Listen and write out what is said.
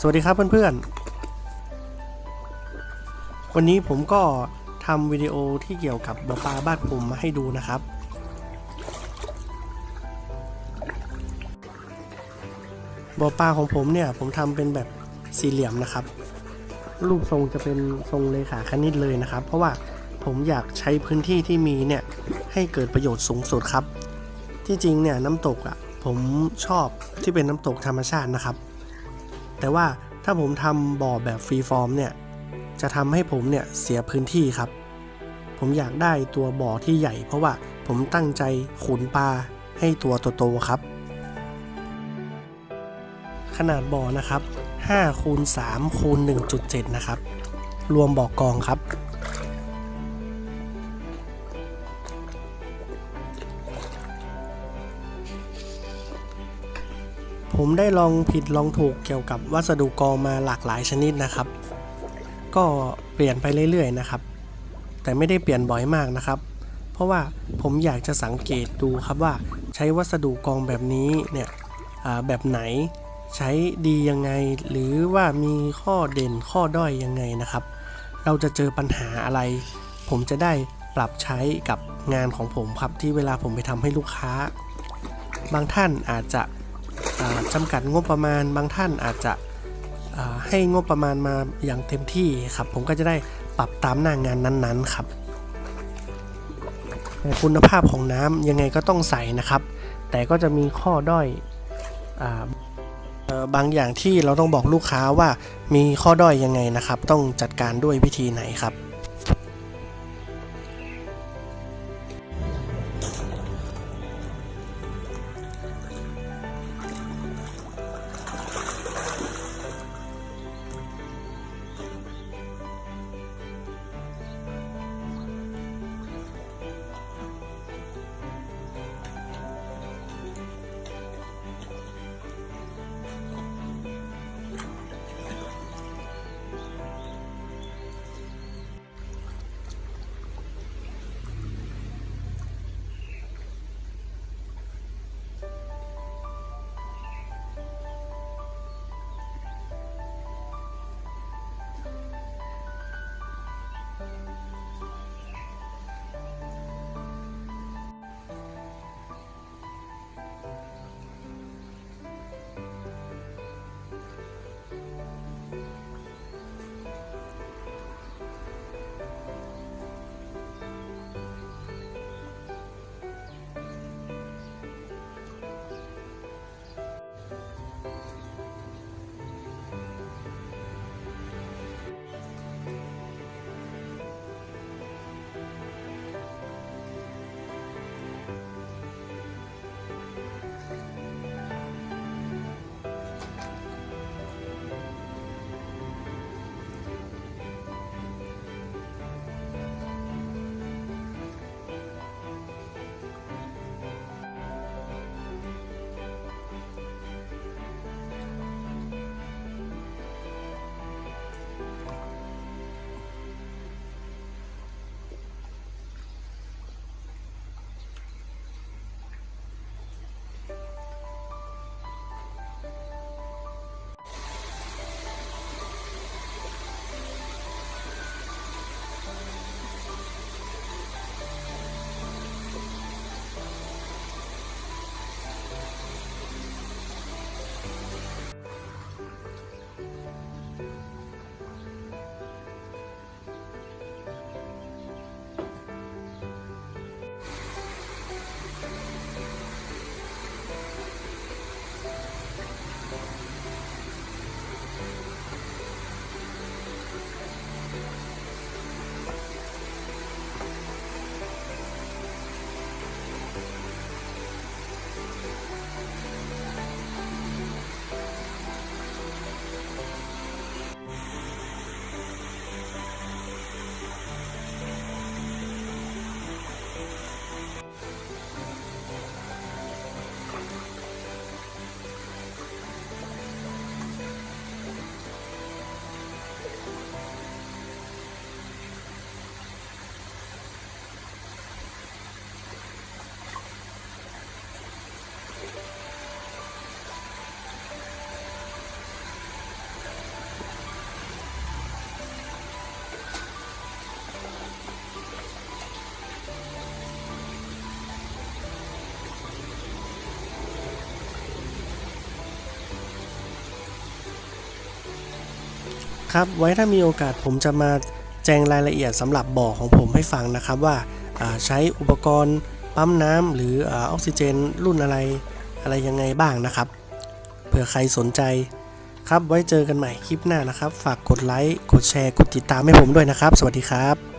สวัสดีครับเพื่อนๆ วันนี้ผมก็ทำวิดีโอที่เกี่ยวกับบ่อปลาบ้านผมมาให้ดูนะครับ บ่อปลาของผมเนี่ยผมทำเป็นแบบสี่เหลี่ยมนะครับ รูปทรงจะเป็นทรงเลขาคณิตเลยนะครับ เพราะว่าผมอยากใช้พื้นที่ที่มีเนี่ยให้เกิดประโยชน์สูงสุดครับ ที่จริงเนี่ยน้ำตกอะ่ะผมชอบที่เป็นน้ำตกธรรมชาตินะครับ แต่ว่าถ้าผมทำบ่อแบบฟรีฟอร์มเนี่ยจะทำให้ผมเนี่ยเสียพื้นที่ครับ ผมอยากได้ตัวบ่อที่ใหญ่ เพราะว่าผมตั้งใจขุนปลาให้ตัวโตๆครับ ขนาดบ่อนะครับ5คูณ3คูณ1.7 นะครับ รวมบ่อกองครับ ผมได้ลองผิดลองถูกเกี่ยวกับวัสดุกองมาหลากหลายชนิดนะครับ ก็เปลี่ยนไปเรื่อยๆนะครับ แต่ไม่ได้เปลี่ยนบ่อยมากนะครับ เพราะว่าผมอยากจะสังเกตดูครับว่าใช้วัสดุกองแบบนี้เนี่ยแบบไหนใช้ดียังไง หรือว่ามีข้อเด่นข้อด้อยยังไงนะครับ เราจะเจอปัญหาอะไร ผมจะได้ปรับใช้กับงานของผมครับที่เวลาผมไปทำให้ลูกค้า บางท่านอาจจะ จำกัดงบประมาณบางท่านอาจจะให้งบประมาณมาอย่างเต็มที่ครับ ผมก็จะได้ปรับตามหน้างานนั้นๆครับคุณภาพของน้ำยังไงก็ต้องใส่นะครับ แต่ก็จะมีข้อด้อยอาบางอย่างที่เราต้องบอกลูกค้าว่ามีข้อด้อยยังไงนะครับ ต้องจัดการด้วยวิธีไหนครับ ครับไว้ถ้ามีโอกาสผมจะมาแจงรายละเอียดสำหรับบ่อของผมให้ฟังนะครับว่าใช้อุปกรณ์ปั๊มน้ำหรือออกซิเจนรุ่นอะไรอะไรยังไงบ้างนะครับเผื่อใครสนใจครับไว้เจอกันใหม่คลิปหน้านะครับ ฝากกดไลค์กดแชร์กดติดตามให้ผมด้วยนะครับ สวัสดีครับ